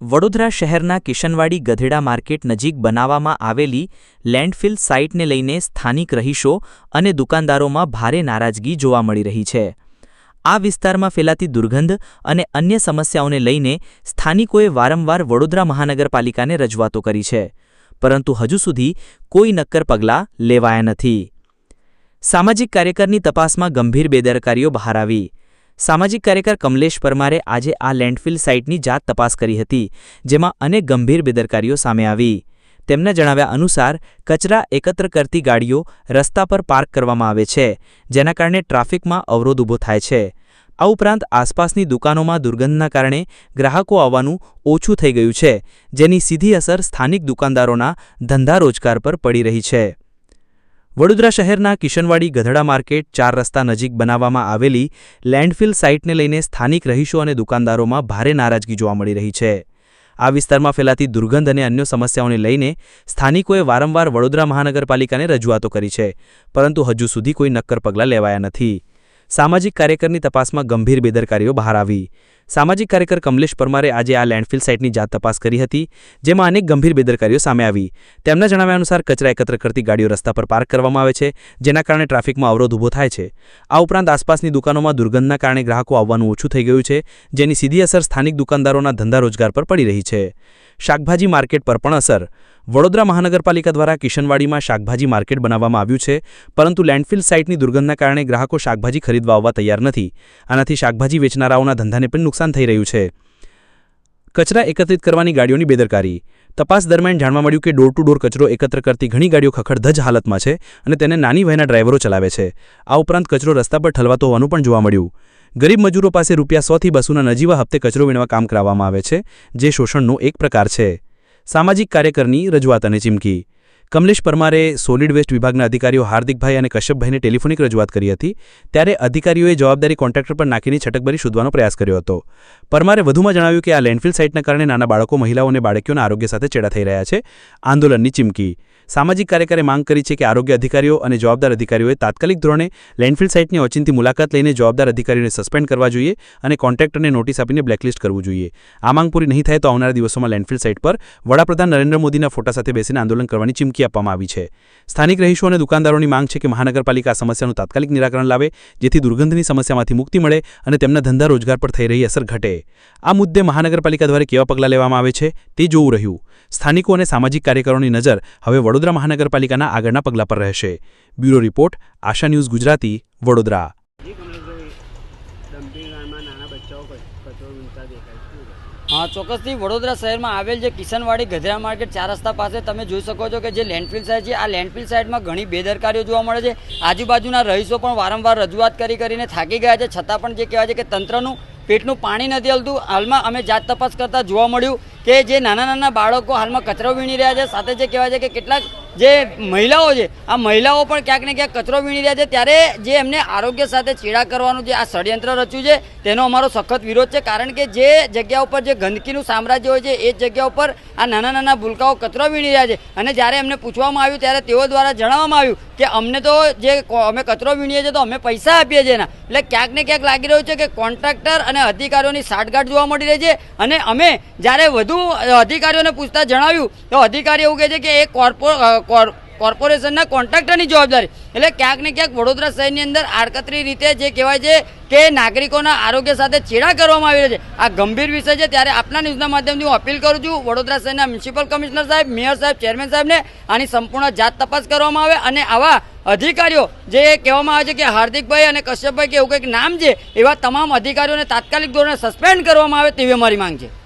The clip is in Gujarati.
વડોદરા શહેરના કિશનવાડી ગધેડા માર્કેટ નજીક બનાવવામાં આવેલી લેન્ડફિલ સાઇટને લઈને સ્થાનિક રહીશો અને દુકાનદારોમાં ભારે નારાજગી જોવા મળી રહી છે. આ વિસ્તારમાં ફેલાતી દુર્ગંધ અને અન્ય સમસ્યાઓને લઈને સ્થાનિકોએ વારંવાર વડોદરા મહાનગરપાલિકાને રજૂઆતો કરી છે, પરંતુ હજુ સુધી કોઈ નક્કર પગલાં લેવાયા નથી. સામાજિક કાર્યકરની તપાસમાં ગંભીર બેદરકારીઓ બહાર આવી. સામાજિક કાર્યકર કમલેશ પરમારે આજે આ લેન્ડફિલ સાઇટની જાત તપાસ કરી હતી, જેમાં અનેક ગંભીર બેદરકારીઓ સામે આવી. તેમના જણાવ્યા અનુસાર, કચરા એકત્ર કરતી ગાડીઓ રસ્તા પર પાર્ક કરવામાં આવે છે, જેના કારણે ટ્રાફિકમાં અવરોધ ઊભો થાય છે. આ ઉપરાંત આસપાસની દુકાનોમાં દુર્ગંધના કારણે ગ્રાહકો આવવાનું ઓછું થઈ ગયું છે, જેની સીધી અસર સ્થાનિક દુકાનદારોના ધંધા રોજગાર પર પડી રહી છે. વડોદરા શહેરના કિશનવાડી ગધડા માર્કેટ ચાર રસ્તા નજીક બનાવવામાં આવેલી લેન્ડફિલ સાઇટને લઈને સ્થાનિક રહીશો અને દુકાનદારોમાં ભારે નારાજગી જોવા મળી રહી છે. આ વિસ્તારમાં ફેલાતી દુર્ગંધ અને અન્ય સમસ્યાઓને લઈને સ્થાનિકોએ વારંવાર વડોદરા મહાનગરપાલિકાને રજૂઆતો કરી છે, પરંતુ હજુ સુધી કોઈ નક્કર પગલાં લેવાયા નથી. સામાજિક કાર્યકરની તપાસમાં ગંભીર બેદરકારીઓ બહાર આવી. સામાજિક કાર્યકર કમલેશ પરમારે આજે આ લેન્ડફિલ સાઇટની જાત તપાસ કરી હતી, જેમાં અનેક ગંભીર બેદરકારીઓ સામે આવી. તેમના જણાવ્યા અનુસાર, કચરા એકત્ર કરતી ગાડીઓ રસ્તા પર પાર્ક કરવામાં આવે છે, જેના કારણે ટ્રાફિકમાં અવરોધ ઊભો થાય છે. આ ઉપરાંત આસપાસની દુકાનોમાં દુર્ગંધના કારણે ગ્રાહકો આવવાનું ઓછું થઈ ગયું છે, જેની સીધી અસર સ્થાનિક દુકાનદારોના ધંધા રોજગાર પર પડી રહી છે. શાકભાજી માર્કેટ પર પણ અસર વડોદરા મહાનગરપાલિકા દ્વારા કિશનવાડીમાં શાકભાજી માર્કેટ બનાવવામાં આવ્યું છે, પરંતુ લેન્ડફિલ સાઇટની દુર્ગંધના કારણે ગ્રાહકો શાકભાજી ખરીદવા આવવા તૈયાર નથી. આનાથી શાકભાજી વેચનારાઓના ધંધાને પણ નુકસાન થઈ રહ્યું છે. કચરા એકત્રિત કરવાની ગાડીઓની બેદરકારી. તપાસ દરમિયાન જાણવા મળ્યું કે ડોર ટુ ડોર કચરો એકત્ર કરતી ઘણી ગાડીઓ ખખડધજ હાલતમાં છે અને તેને નાની વયના ડ્રાઈવરો ચલાવે છે. આ ઉપરાંત કચરો રસ્તા પર ઠલવાતો હોવાનું પણ જોવા મળ્યું. ગરીબ મજૂરો પાસે રૂપિયા સોથી બસોના નજીવા હપ્તે કચરો વીણવા કામ કરાવવામાં આવે છે, જે શોષણનો એક પ્રકાર છે. સામાજિક કાર્યકરની રજૂઆત અને ચીમકી. કમલેશ પરમારે સોલિડ વેસ્ટ વિભાગના અધિકારીઓ હાર્દિકભાઈ અને કશ્યપભાઈને ટેલિફોનિક રજૂઆત કરી હતી, ત્યારે અધિકારીઓએ જવાબદારી કોન્ટ્રાક્ટર પર નાખીને છટકબરી શોધવાનો પ્રયાસ કર્યો હતો. પરમારે વધુમાં જણાવ્યું કે આ લેન્ડફિલ સાઇટના કારણે નાના બાળકો, મહિલાઓ અને બાળકીઓના આરોગ્ય સાથે ચેડા થઈ રહ્યા છે. આંદોલનની ચીમકી. સામાજિક કાર્યકરે માંગ કરી છે કે આરોગ્ય અધિકારીઓ અને જવાબદાર અધિકારીઓએ તાત્કાલિક ધોરણે લેન્ડફિલ સાઇટની ઓચિંતી મુલાકાત લઈને જવાબદાર અધિકારીઓને સસ્પેન્ડ કરવા જોઈએ અને કોન્ટ્રાક્ટરને નોટિસ આપીને બ્લેકલિસ્ટ કરવું જોઈએ. આ માંગ પૂરી નહીં થાય તો આવનારા દિવસોમાં લેન્ડફિલ સાઇટ પર વડાપ્રધાન નરેન્દ્ર મોદીના ફોટા સાથે બેસીને આંદોલન કરવાની ચીમકી આપવામાં આવી છે. સ્થાનિક રહીશો અને દુકાનદારોની માંગ છે કે મહાનગરપાલિકા આ સમસ્યાનું તાત્કાલિક નિરાકરણ લાવે, જેથી દુર્ગંધની સમસ્યામાંથી મુક્તિ મળે અને તેમના ધંધા રોજગાર પર થઈ રહી અસર ઘટે. આ મુદ્દે મહાનગરપાલિકા દ્વારા કેવા પગલાં લેવામાં આવે છે તે જોવું રહ્યું. સ્થાનિકો અને સામાજિક કાર્યકરોની નજર હવે વડોદરા મહાનગરપાલિકાના આગળના પગલા પર રહેશે. Bureau report, Asha news Gujarati, Vadodara? હા, ચોક્કસથી વડોદરા શહેરમાં આવેલ જે કિશનવાડી ગધરા માર્કેટ ચાર રસ્તા પાસે તમે જોઈ શકો છો કે જે લેન્ડફિલ સાઇડ છે, આ લેન્ડફિલ સાઇડમાં ઘણી બેદરકારીઓ જોવા મળે છે. આજુબાજુના રહીશો પણ વારંવાર રજૂઆત કરી કરીને થાકી ગયા છે. છતાં પણ જે કહેવાય છે કે તંત્રનું પેટનું પાણી નથી હલતું. હાલમાં અમે જાત તપાસ કરતા જોવા મળ્યું કે જે નાના નાના બાળકો હાલમાં કચરો વીણી રહ્યા છે, સાથે જે કહેવાય છે કે કેટલાક જે મહિલાઓ છે, આ મહિલાઓ પણ ક્યાંક ને ક્યાંક કચરો વીણી રહ્યા છે, ત્યારે જે એમને આરોગ્ય સાથે ચેડા કરવાનું જે આ ષડયંત્ર રચ્યું છે, તેનો અમારો સખત વિરોધ છે, કારણ કે જે જગ્યા ઉપર જે ગંદકીનું સામ્રાજ્ય હોય છે, એ જગ્યા ઉપર આ નાના નાના ભૂલકાઓ કચરો વીણી રહ્યા છે. અને જ્યારે એમને પૂછવામાં આવ્યું, ત્યારે તેઓ દ્વારા જણાવવામાં આવ્યું કે અમને તો જે અમે કચરો વીણીએ છીએ તો અમે પૈસા આપીએ છીએ એના. એટલે ક્યાંક ને ક્યાંક લાગી રહ્યું છે કે કોન્ટ્રાક્ટર અને અધિકારીઓની સાઠગાંઠ જોવા મળી રહી છે. અને અમે જ્યારે વધુ અ, અધિકારીઓને પૂછતા જણાવ્યું. તો અધિકારી એવું કહે છે કે એ કોર્પો કોર્પોરેશનના કોન્ટ્રાક્ટરની જવાબદારી. એટલે ક્યાંક ને ક્યાંક વડોદરા શહેરની અંદર આડકતરી રીતે જે કહેવાય છે કે નાગરિકોના આરોગ્ય સાથે ચેડા કરવામાં આવી રહ્યા છે. આ ગંભીર વિષય છે ત્યારે આપના ન્યૂઝના માધ્યમથી હું અપીલ કરું છું વડોદરા શહેરના મ્યુનિસિપલ કમિશનર સાહેબ મેયર સાહેબ ચેરમેન સાહેબને આની સંપૂર્ણ જાત તપાસ કરવામાં આવે અને આવા અધિકારીઓ જે કહેવામાં આવે છે કે હાર્દિકભાઈ અને કશ્યપભાઈ કે એવું કંઈક નામ છે એવા તમામ અધિકારીઓને તાત્કાલિક ધોરણે સસ્પેન્ડ કરવામાં આવે તેવી અમારી માંગ છે.